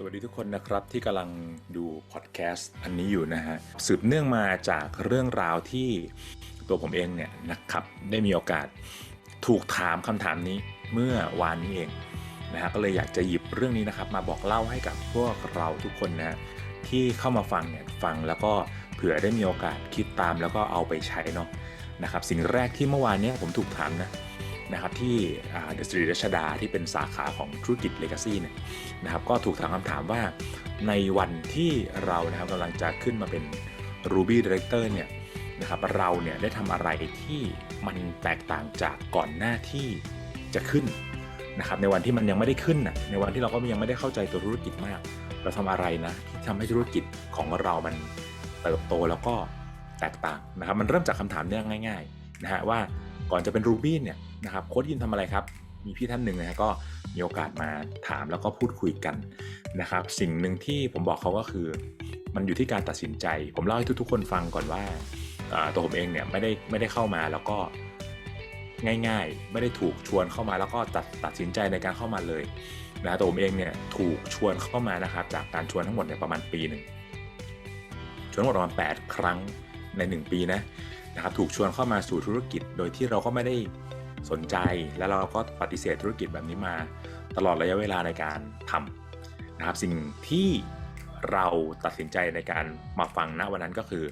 สวัสดีทุกคนนะครับที่กำลังดูพอดแคสต์อันนี้อยู่นะฮะสืบเนื่องมาจากเรื่องราวที่ตัวผมเองเนี่ยนะครับได้มีโอกาสถูกถามคำถามนี้เมื่อวานนี้เองนะฮะก็เลยอยากจะหยิบเรื่องนี้นะครับ มาบอกเล่าให้กับพวกเราทุกคนนะที่เข้ามาฟังเนี่ยฟังแล้วก็เผื่อได้มีโอกาสคิดตามแล้วก็เอาไปใช้เนาะนะครับสิ่งแรกที่เมื่อวานนี้ผมถูกถามนะ นะครับที่เดสตรีรัชดาที่เป็นสาขาของธุรกิจเลกาซี่เนี่ยนะครับก็ถูกถามคำถามว่าในวันที่เรานะครับกำลังจะขึ้นมาเป็น Ruby Director เนี่ยนะครับเราเนี่ยได้ทำอะไรที่มันแตกต่างจากก่อนหน้าที่จะขึ้นนะครับในวันที่มันยังไม่ได้ขึ้นนะในวันที่เราก็ยังไม่ได้เข้าใจตัวธุรกิจมาก เราทำอะไรนะที่ทำให้ธุรกิจของเรามันเติบโตแล้วก็แตกต่างนะครับมันเริ่มจากคำถามเนี่ยง่ายๆนะฮะว่า ก่อนจะเป็น Ruby เนี่ยนะครับโค้ดยินทำอะไรครับ มีพี่ท่านหนึ่งนะฮะก็มีโอกาสมาถามแล้วก็พูดคุยกันนะครับ สิ่งหนึ่งที่ผมบอกเขาก็คือ มันอยู่ที่การตัดสินใจ ผมเล่าให้ทุกๆ คนฟังก่อนว่าตัวผมเองเนี่ยไม่ได้ไม่ได้เข้ามาแล้วก็ง่ายๆ ไม่ได้ถูกชวนเข้ามาแล้วก็ตัดตัดสินใจในการเข้ามาเลยนะตัวผมเองเนี่ยถูกชวนเข้ามานะครับจากการชวนทั้งหมดเนี่ยประมาณปีหนึ่งชวนหมดประมาณ8ครั้งใน 1 ปีนะ นะครับถูกชวนเข้ามาสู่ธุรกิจ โดยที่เราก็ไม่ได้สนใจ แล้วเราก็ปฏิเสธธุรกิจแบบนี้มา ตลอดระยะเวลาในการทำนะครับ สิ่งที่เราตัดสินใจในการมาฟังณวันนั้นก็คือ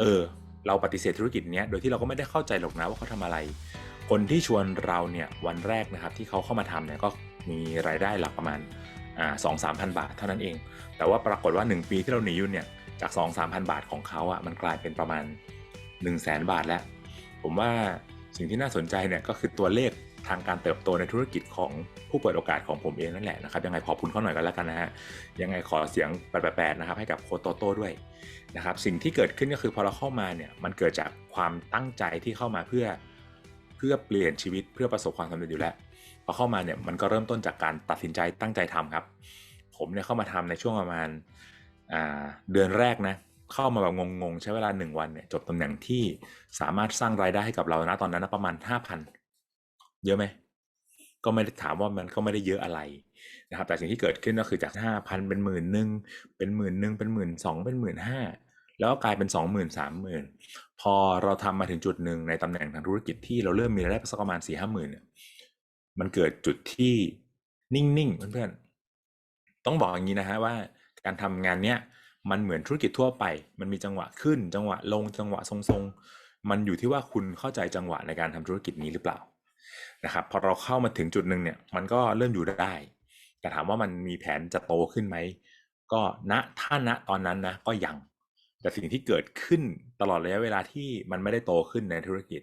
เออ เราปฏิเสธธุรกิจเนี้ยโดยที่เราก็ไม่ได้เข้าใจหรอกนะว่าเขาทำอะไร คนที่ชวนเราเนี่ยวันแรกนะครับที่เขาเข้ามาทำเนี่ยก็มีรายได้หลักประมาณสองสามพันบาทเท่านั้นเอง แต่ว่าปรากฏว่า 1 ปีที่เราหนีอยู่เนี่ยจาก 2 3 0 0 0 บาทของเขาอะ่ะมันกลายเป็นประมาณ 1 0 0 0 0แสนบาทแล้ว ผมว่าสิ่งที่น่าสนใจเนี่ยก็คือตัวเลขทางการเติบโตในธุรกิจของผู้เปิดโอกาสของผมเองนั่นแหละนะครับยังไงขอบคุณเขาหน่อยกันแล้วกันนะฮะยังไงขอเสียงแปดๆนะครับให้กับโคโตโต้ด้วยนะครับสิ่งที่เกิดขึ้นก็คือพอเราเข้ามาเนี่ยมันเกิดจากความตั้งใจที่เข้ามาเพื่อเพื่อเปลี่ยนชีวิตเพื่อประสบความสำเร็จอยู่แล้วพอเข้ามาเนี่ยมันก็เริ่มต้นจากการตัดสินใจตั้งใจทำครับ ผมเนี่ยเข้ามาทำในช่วงประมาณเดือนแรกนะ เข้ามาแบบงงๆ ใช้เวลา1วันเนี่ยจบตำแหน่งที่สามารถสร้างรายได้ให้กับเรานะตอนนั้นนะประมาณ5,000เยอะไหมก็ไม่ได้ถามว่ามันก็ไม่ได้เยอะอะไรนะครับ แต่สิ่งที่เกิดขึ้นก็คือจาก5,000เป็นหมื่นหนึ่งเป็นหมื่นหนึ่งเป็นหมื่นสองเป็นหมื่นห้าแล้วก็กลายเป็น2 0 0 0 0 3 0 0 0 0พอเราทำมาถึงจุดหนึ่งในตำแหน่งทางธุรกิจที่เราเริ่มมีรายได้สักประมาณ4ี่ห้าหมื่นเนี่ยมันเกิดจุดที่นิ่งๆเพื่อนๆต้องบอกอย่างนี้นะฮะว่าการทำงานเนี้ย มันเหมือนธุรกิจทั่วไป มันมีจังหวะขึ้น จังหวะลง จังหวะทรงๆ มันอยู่ที่ว่าคุณเข้าใจจังหวะในการทำธุรกิจนี้หรือเปล่านะครับพอเราเข้ามาถึงจุดหนึ่งเนี่ย มันก็เริ่มอยู่ได้ แต่ถามว่ามันมีแผนจะโตขึ้นไหม ก็ณถ้าณตอนนั้นนะก็ยัง แต่สิ่งที่เกิดขึ้นตลอดระยะเวลาที่มันไม่ได้โตขึ้นในธุรกิจ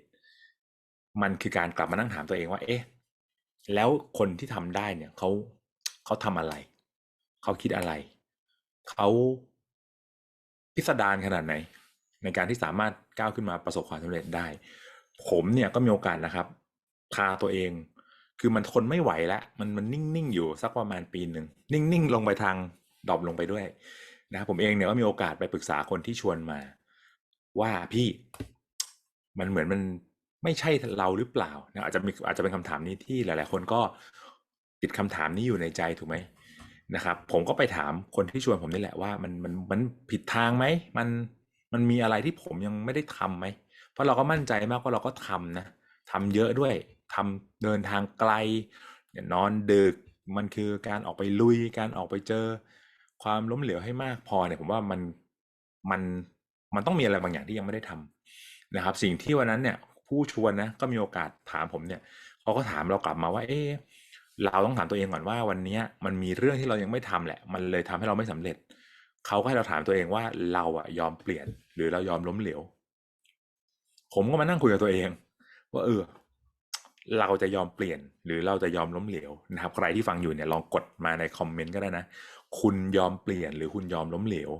มันคือการกลับมานั่งถามตัวเองว่า เอ๊ะ แล้วคนที่ทำได้เนี่ยเขาเขาทำอะไร เขาคิดอะไร เขา พิสดารขนาดไหน ในการที่สามารถก้าวขึ้นมาประสบความสำเร็จได้ ผมเนี่ยก็มีโอกาสนะครับ พาตัวเอง คือมันทนไม่ไหวแล้วมันมันนิ่งๆอยู่สักประมาณปีหนึ่งนิ่งๆลงไปทางดรอปลงไปด้วยนะครับผมเองเนี่ยก็มีโอกาสไปปรึกษาคนที่ชวนมา ว่าพี่มันเหมือนมันไม่ใช่เราหรือเปล่านะอาจจะมีอาจจะเป็นคำถามนี้ที่หลาย ๆ คนก็ติดคำถามนี้อยู่ในใจถูกไหม นะครับ ผมก็ไปถามคนที่ชวนผมนี่แหละว่ามันมันมันผิดทางไหมมันมันมีอะไรที่ผมยังไม่ได้ทํำไหมเพราะเราก็มั่นใจมากว่าเราก็ทำนะทำเยอะด้วยทำเดินทางไกลนอนดึกมันคือการออกไปลุยการออกไปเจอ ความล้มเหลวให้มากพอเนี่ยผมว่ามันมันมันต้องมีอะไรบางอย่างที่ยังไม่ได้ทำนะครับ สิ่งที่วันนั้นเนี่ย ผู้ชวนนะก็มีโอกาสถามผมเนี่ยเขาก็ถามเรากลับมาว่า เอ๊ เราต้องถามตัวเองก่อนว่าวันนี้มันมีเรื่องที่เรายังไม่ทำแหละ มันเลยทำให้เราไม่สำเร็จ เขาก็ให้เราถามตัวเองว่าเราอะยอมเปลี่ยน หรือเรายอมล้มเหลว ผมก็มานั่งคุยกับตัวเอง ว่าเออเราจะยอมเปลี่ยน หรือเราจะยอมล้มเหลวนะครับ ใครที่ฟังอยู่เนี่ยลองกดมาในคอมเมนต์ก็ได้นะ คุณยอมเปลี่ยน หรือคุณยอมล้มเหลว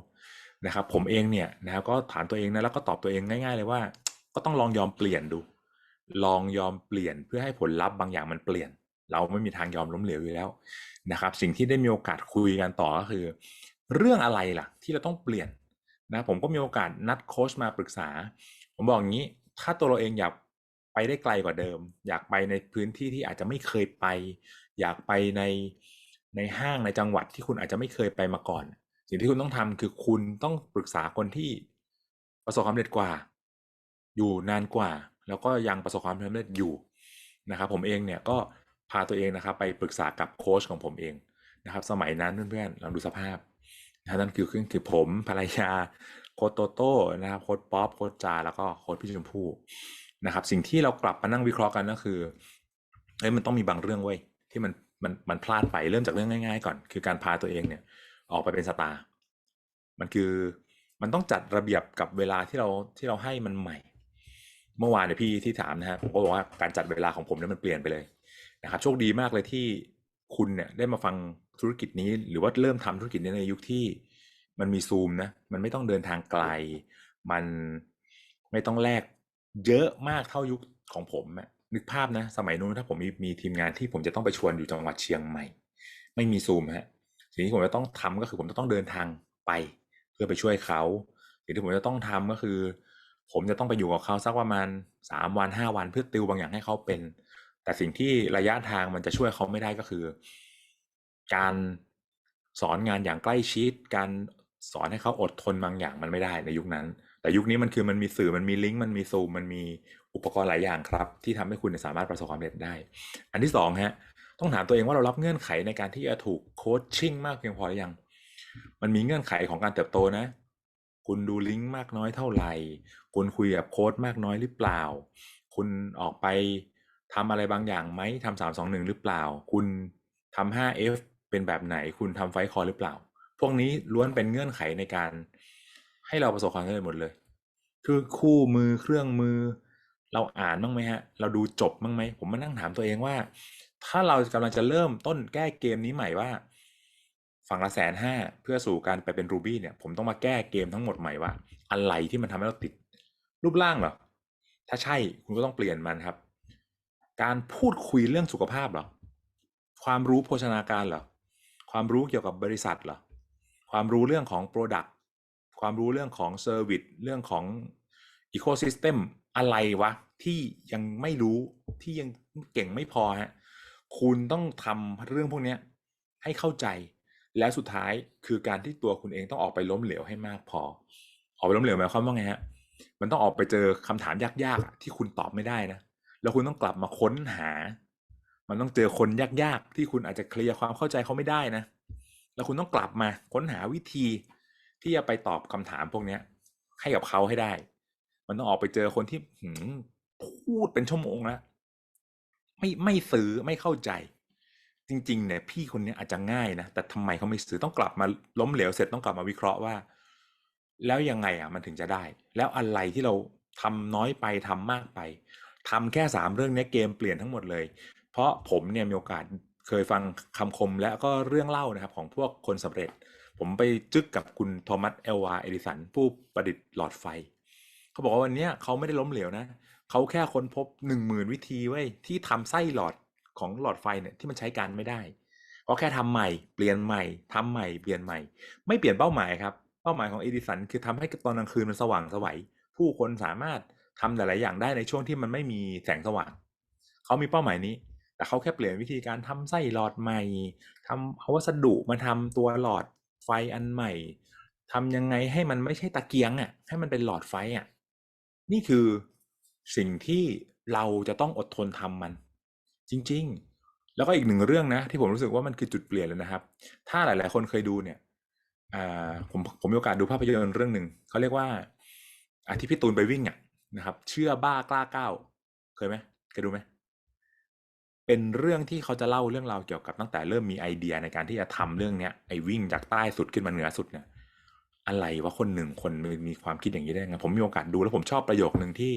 นะครับ ผมเองเนี่ยนะครับก็ถามตัวเองนะแล้วก็ตอบตัวเองง่าย ๆ เลยว่า ก็ต้องลองยอมเปลี่ยนดู ลองยอมเปลี่ยนเพื่อให้ผลลัพธ์บางอย่างมันเปลี่ยน เราไม่มีทางยอมล้มเหลวอยู่แล้วนะครับ สิ่งที่ได้มีโอกาสคุยกันต่อก็คือ เรื่องอะไรล่ะ ที่เราต้องเปลี่ยนนะผมก็มีโอกาสนัดโค้ชมาปรึกษา ผมบอกอย่างนี้ ถ้าตัวเราเองอยากไปได้ไกลกว่าเดิม อยากไปในพื้นที่ที่อาจจะไม่เคยไป อยากไปในในห้างในจังหวัดที่คุณอาจจะไม่เคยไปมาก่อน สิ่งที่คุณต้องทำคือคุณต้องปรึกษาคนที่ประสบความสำเร็จกว่า อยู่นานกว่า แล้วก็ยังประสบความสำเร็จอยู่นะครับ ผมเองเนี่ยก็ พาตัวเองนะครับ ไปปรึกษากับโค้ชของผมเองนะครับ สมัยนั้นเพื่อนๆลองดูสภาพนะนั่นคือคือผมภรรยาโค้ชโตโต้นะครับโค้ชป๊อปโค้ชจาแล้วก็โค้ชพี่ชมพู่นะครับ สิ่งที่เรากลับมานั่งวิเคราะห์กันก็คือเอ้ยมันต้องมีบางเรื่องเว้ยที่มันมันมันพลาดไปเริ่มจากเรื่องง่าย ๆ ก่อน คือการพาตัวเองเนี่ย ออกไปเป็นสตาร์มันคือมันต้องจัดระเบียบกับเวลาที่เราที่เราให้มันใหม่ เมื่อวานเนี่ยพี่ที่ถามนะฮะผมก็บอกว่าการจัดเวลาของผมเนี่ยมันเปลี่ยนไปเลย นะครับโชคดีมากเลยที่คุณเนี่ยได้มาฟังธุรกิจนี้ หรือว่าเริ่มทำธุรกิจนี้ในยุคที่มันมีซูมนะมันไม่ต้องเดินทางไกล มันไม่ต้องแลกเยอะมากเท่ายุคของผมอะนึกภาพนะ สมัยนู้นถ้าผมมีมีทีมงานที่ผมจะต้องไปชวนอยู่จังหวัดเชียงใหม่ ไม่มีซูมฮะสิ่งที่ผมจะต้องทำก็คือผมจะต้องเดินทางไปเพื่อไปช่วยเขาสิ่งที่ผมจะต้องทำก็คือ ผมจะต้องไปอยู่กับเขาสักประมาณสามวันห้าวันเพื่อติวบางอย่างให้เขาเป็น แต่สิ่งที่ระยะทางมันจะช่วยเขาไม่ได้ก็คือ การสอนงานอย่างใกล้ชิด การสอนให้เขาอดทนบางอย่างมันไม่ได้ในยุคนั้น แต่ยุคนี้มันคือมันมีสื่อมันมีลิงก์มันมีซูมมันมีอุปกรณ์หลายอย่างครับ ที่ทำให้คุณสามารถประสบความสำเร็จได้ อันที่สองฮะต้องถามตัวเองว่าเรารับเงื่อนไขในการที่จะถูกโคชชิ่งมากเพียงพอหรือยัง มันมีเงื่อนไขของการเติบโตนะ คุณดูลิงก์มากน้อยเท่าไหร่ คุณคุยกับโค้ดมากน้อยหรือเปล่า คุณออกไป ทำอะไรบางอย่างไหมทำสามสองหนึ่งหรือเปล่า คุณทำห้า F เป็นแบบไหน คุณทำไฟคอหรือเปล่า พวกนี้ล้วนเป็นเงื่อนไขในการให้เราประสบความสำเร็จหมดเลย คือคู่มือเครื่องมือ เราอ่านบ้างไหมฮะ เราดูจบบ้างไหม ผมมานั่งถามตัวเองว่า ถ้าเรากำลังจะเริ่มต้นแก้เกมนี้ใหม่ว่า ฝั่งละแสนห้าเพื่อสู่การไปเป็นรูบี้เนี่ย ผมต้องมาแก้เกมทั้งหมดใหม่ว่า อะไรที่มันทำให้เราติด รูปร่างเหรอ ถ้าใช่คุณก็ต้องเปลี่ยนมันครับ การพูดคุยเรื่องสุขภาพเหรอ ความรู้โภชนาการเหรอ ความรู้เกี่ยวกับบริษัทเหรอ ความรู้เรื่องของ Product ความรู้เรื่องของ Service เรื่องของ Ecosystem อะไรวะ ที่ยังไม่รู้ที่ยังเก่งไม่พอฮะคุณต้องทำเรื่องพวกนี้ให้เข้าใจ และสุดท้ายคือการที่ตัวคุณเองต้องออกไปล้มเหลวให้มากพอ ออกไปล้มเหลวหมายความว่าไงฮะมันต้องออกไปเจอคำถามยากๆที่คุณตอบไม่ได้นะ แล้วคุณต้องกลับมาค้นหา มันต้องเจอคนยากๆ ที่คุณอาจจะเคลียร์ความเข้าใจเขาไม่ได้นะ แล้วคุณต้องกลับมาค้นหาวิธีที่จะไปตอบคำถามพวกนี้ให้กับเขาให้ได้ มันต้องออกไปเจอคนที่หืพูดเป็นชั่วโมงแล้วไม่ไม่ซื้อไม่เข้าใจ จริง ๆ เนี่ย พี่คนนี้อาจจะง่ายนะแต่ทำไมเขาไม่ซื้อต้องกลับมาล้มเหลวเสร็จต้องกลับมาวิเคราะห์ว่า แล้วยังไงอะ มันถึงจะได้ แล้วอะไรที่เราทำน้อยไปทำมากไป ทำแค่สามเรื่องนี้เกมเปลี่ยนทั้งหมดเลย เพราะผมเนี่ยมีโอกาสเคยฟังคำคมและก็เรื่องเล่านะครับของพวกคนสำเร็จ ผมไปจึกกับคุณโทมัสเอลวาเอดิสันผู้ประดิษฐ์หลอดไฟ เขาบอกว่าวันนี้เขาไม่ได้ล้มเหลวนะเขาแค่ค้นพบหนึ่งหมื่นวิธีไว้ยที่ทำไส้หลอดของหลอดไฟเนี่ยที่มันใช้การไม่ได้เขาแค่ทำใหม่เปลี่ยนใหม่ทำใหม่เปลี่ยนใหม่ ไม่เปลี่ยนเป้าหมายครับเป้าหมายของเอดิสันคือทำให้ตอนกลางคืนมันสว่างสวัยผู้คนสามารถ ทำหลาย ๆ อย่างได้ในช่วงที่มันไม่มีแสงสว่าง เขามีเป้าหมายนี้ แต่เขาแค่เปลี่ยนวิธีการทำไส้หลอดใหม่ทำเอาวัสดุมาทำตัวหลอดไฟอันใหม่ทำยังไงให้มันไม่ใช่ตะเกียงอะ ให้มันเป็นหลอดไฟอะ นี่คือสิ่งที่เราจะต้องอดทนทำมัน จริง ๆ แล้วก็อีกหนึ่งเรื่องนะ ที่ผมรู้สึกว่ามันคือจุดเปลี่ยนเลยนะครับ ถ้าหลาย ๆ คนเคยดูเนี่ยอ่าผมผมมีโอกาสดูภาพยนตร์เรื่องหนึ่งเขาเรียกว่าอาที่พี่ตูนไปวิ่งอะ นะครับ เชื่อบ้ากล้าก้าวเคยไหมเคยดูไหมเป็นเรื่องที่เขาจะเล่าเรื่องราวเกี่ยวกับตั้งแต่เริ่มมีไอเดียในการที่จะทำเรื่องเนี้ยไอวิ่งจากใต้สุดขึ้นมาเหนือสุดเนี่ย อะไรว่าคนหนึ่งคนมีมีความคิดอย่างนี้ได้ไงผมมีโอกาสดูแล้วผมชอบประโยคหนึ่งที่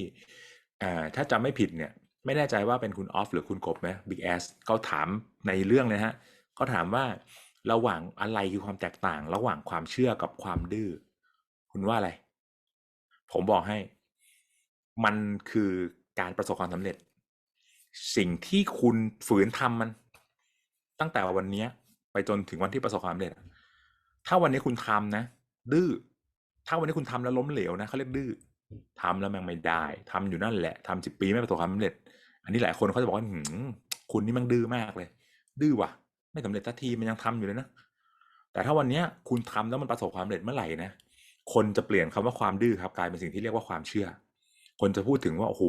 อ่าถ้าจำไม่ผิดเนี่ย ไม่แน่ใจว่าเป็นคุณออฟหรือคุณกบไหมบิ๊กแอสเขาถามในเรื่องเลยฮะเขาถามว่าระหว่างอะไรคือความแตกต่าง ระหว่างความเชื่อกับความดื้อคุณว่าอะไร ผมบอกให้ มันคือการประสบความสำเร็จ สิ่งที่คุณฝืนทำมัน ตั้งแต่วันนี้ไปจนถึงวันที่ประสบความสำเร็จ ถ้าวันนี้คุณทำนะ ดื้อ ถ้าวันนี้คุณทำแล้วล้มเหลวนะเขาเรียกดื้อทำแล้วมันไม่ได้ ทำอยู่นั่นแหละทำสิบปีไม่ประสบความสำเร็จ อันนี้หลายคนเขาจะบอกว่าคุณนี่มันดื้อมากเลย ดื้อว่ะ ไม่สำเร็จสักทีมันยังทำอยู่เลยนะแต่ถ้าวันนี้คุณทำแล้วมันประสบความสำเร็จเมื่อไหร่นะคนจะเปลี่ยนคำว่าความดื้อครับกลายเป็นสิ่งที่เรียกว่าความเชื่อ คนจะพูดถึงว่าโอ้โห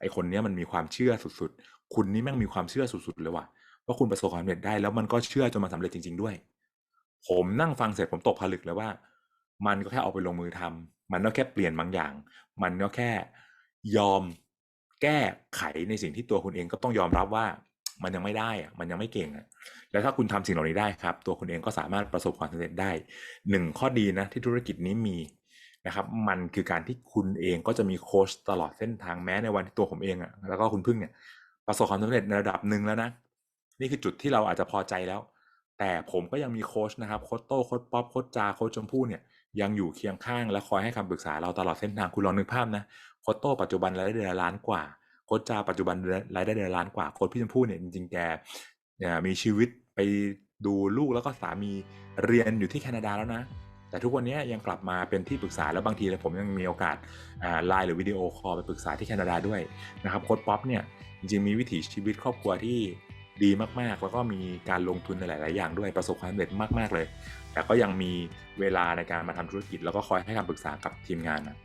ไอคนเนี้ยมันมีความเชื่อสุดๆ คุณนี่แม่งมีความเชื่อสุดๆเลยว่ะว่าคุณประสบความสำเร็จได้แล้วมันก็เชื่อจนมันสำเร็จจริง ๆด้วย ผมนั่งฟังเสร็จผมตกผลึกเลยว่า มันก็แค่เอาไปลงมือทำมันก็แค่เปลี่ยนบางอย่าง มันก็แค่ยอมแก้ไขในสิ่งที่ตัวคุณเองก็ต้องยอมรับว่ามันยังไม่ได้อะมันยังไม่เก่งอะแล้วถ้าคุณทำสิ่งเหล่านี้ได้ครับ ตัวคุณเองก็สามารถประสบความสำเร็จได้หนึ่งข้อดีนะที่ธุรกิจนี้มี นะครับมันคือการที่คุณเองก็จะมีโค้ชตลอดเส้นทางแม้ในวันที่ตัวผมเองอะแล้วก็คุณพึ่งเนี่ยประสบความสำเร็จในระดับหนึ่งแล้วนะ นี่คือจุดที่เราอาจจะพอใจแล้ว แต่ผมก็ยังมีโค้ชนะครับโค้ชโต้โค้ชป๊อปโค้ชจาโค้ชชมพู่เนี่ยยังอยู่เคียงข้างและคอยให้คำปรึกษาเราตลอดเส้นทางคุณลองนึกภาพนะโค้ชโต้ปัจจุบันรายได้เดือนละล้านกว่าโค้ชจาปัจจุบันรายได้เดือนละล้านกว่าโค้ชพี่ชมพู่เนี่ยจริงๆแกเนี่ยมีชีวิตไปดูลูกแล้วก็สามีเรียนอยู่ที่แคนาดาแล้วนะ แต่ทุกวันนี้ยังกลับมาเป็นที่ปรึกษาแล้วบางทีผมยังมีโอกาสไลน์หรือวิดีโอคอลไปปรึกษาที่แคนาดาด้วยนะครับโค้ชป๊อปเนี่ยจริงๆมีวิถีชีวิตครอบครัวที่ดีมากๆ แล้วก็มีการลงทุนในหลาย ๆ อย่างด้วยประสบความสำเร็จมาก ๆ เลย แต่ก็ยังมีเวลาในการมาทำธุรกิจ แล้วก็คอยให้คำปรึกษากับทีมงานนะ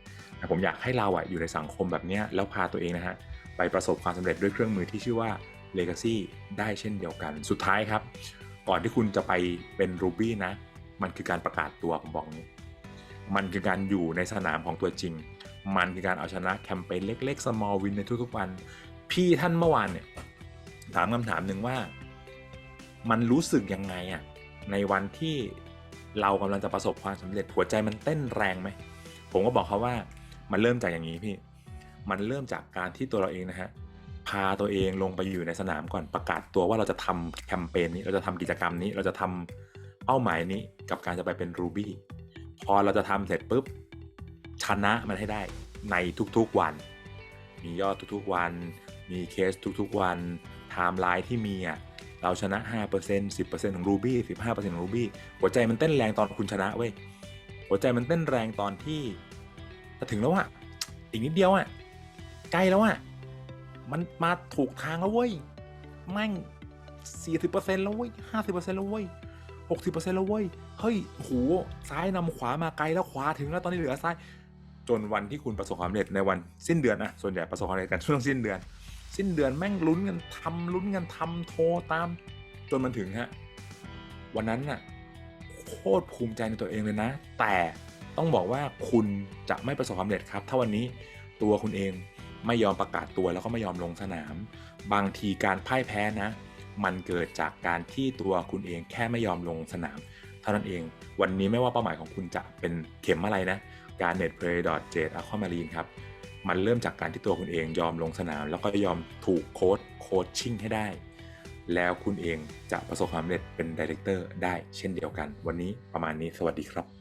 ผมอยากให้เราอะอยู่ในสังคมแบบนี้แล้วพาตัวเองนะฮะไปประสบความสำเร็จด้วยเครื่องมือที่ชื่อว่า Legacy ได้เช่นเดียวกัน สุดท้ายครับ ก่อนที่คุณจะไปเป็น Ruby นะ มันคือการประกาศตัวผมบอกนี้ มันคือการอยู่ในสนามของตัวจริง มันคือการเอาชนะแคมเปญเล็กๆ small win ในทุกๆวัน พี่ท่านเมื่อวานเนี่ยถามคำถามหนึ่งว่า มันรู้สึกยังไงอะในวันที่เรากำลังจะประสบความสำเร็จหัวใจมันเต้นแรงไหมผมก็บอกเขาว่ามันเริ่มจากอย่างนี้พี่ มันเริ่มจากการที่ตัวเราเองนะฮะพาตัวเองลงไปอยู่ในสนามก่อนประกาศตัวว่าเราจะทำแคมเปญนี้เราจะทำกิจกรรมนี้ เราจะทำ เป้าหมายนี้กับการจะไปเป็นรูบี้พอเราจะทำเสร็จปุ๊บชนะมันให้ได้ในทุกๆวัน มียอดทุกๆวัน มีเคสทุกๆวันไทม์ไลน์ที่มีอะเราชนะ 5% 10%ของ Ruby 15%ของ Ruby หัวใจมันเต้นแรงตอนคุณชนะเว้ย หัวใจมันเต้นแรงตอนที่ถึงแล้วอะอีกนิดเดียวอะใกล้แล้วอะมันมาถูกทางแล้วเว้ย แม่ง 40%แล้วเว้ย 50%แล้วเว้ย 60%แล้วเว้ย เฮ้ยโหซ้ายนำขวามาไกลแล้วขวาถึงแล้วตอนนี้เหลือซ้าย จนวันที่คุณประสบความสำเร็จในวันสิ้นเดือนอะส่วนใหญ่ประสบความสำเร็จกันช่วงสิ้นเดือน สิ้นเดือนแม่งลุ้นกันทำลุ้นกันทำโทรตาม จนมันถึงฮะ วันนั้นน่ะโคตรภูมิใจในตัวเองเลยนะ แต่ต้องบอกว่าคุณจะไม่ประสบความสำเร็จครับ ถ้าวันนี้ตัวคุณเองไม่ยอมประกาศตัวแล้วก็ไม่ยอมลงสนาม บางทีการพ่ายแพ้นะ มันเกิดจากการที่ตัวคุณเองแค่ไม่ยอมลงสนาม เท่านั้นเอง วันนี้ไม่ว่าเป้าหมายของคุณจะเป็นเข็มอะไรนะ การ net play jet aquamarine ครับ มันเริ่มจากการที่ตัวคุณเองยอมลงสนาม แล้วก็ยอมถูกโค้ดโคชชิ่งให้ได้ แล้วคุณเองจะประสบความสำเร็จเป็นดีเลกเตอร์ได้เช่นเดียวกัน วันนี้ประมาณนี้สวัสดีครับ